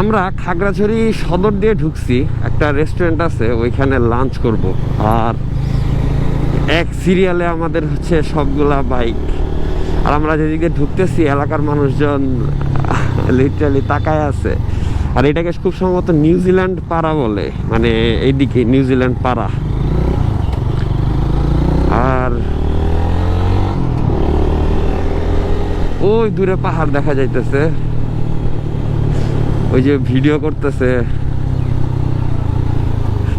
আমরা খাগড়াছড়ি সদর দিয়ে ঢুকছি, একটা রেস্টুরেন্ট আছে, ওইখানে লাঞ্চ করব। আর এক সিরিয়ালে আমাদের হচ্ছে সবগুলা বাইক আর আমরা যেদিকে ঢুকতেছি, এলাকার মানুষজন লিটারালি তাকায় আছে। আর এটাকে খুব সম্ভবত নিউজিল্যান্ড পাড়া বলে মানে এইদিকে নিউজিল্যান্ড পাড়া। আর ওই দূরে পাহাড় দেখা যাইতেছে। ওই যে ভিডিও করতেছে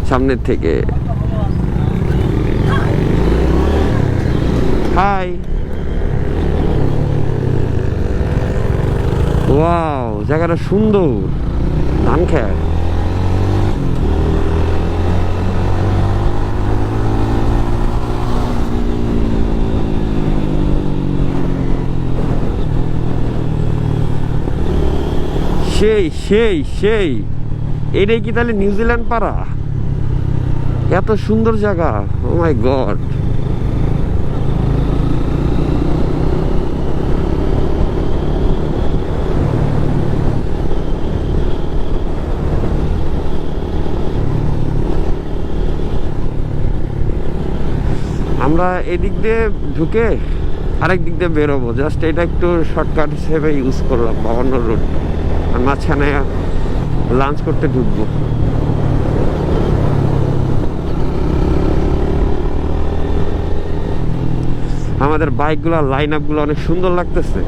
সামনের থেকে। হাই। ওয়াও জায়গাটা সুন্দর। ধান খেত সেই সেই সেই। এটাই কি তাহলে নিউজিল্যান্ড পাড়া? এত সুন্দর জায়গা। ও মাই গড আমরা এদিক দিয়ে ঢুকে আরেক দিক দিয়ে বেরোবো। জাস্ট এটা একটু শর্টকাট হিসেবে ইউজ করলাম বাবান্ন রোড আর মাঝখানে লাঞ্চ করতে ঢুকবো। আমাদের বাইকগুলো লাইন আপগুলো অনেক সুন্দর লাগতেছে।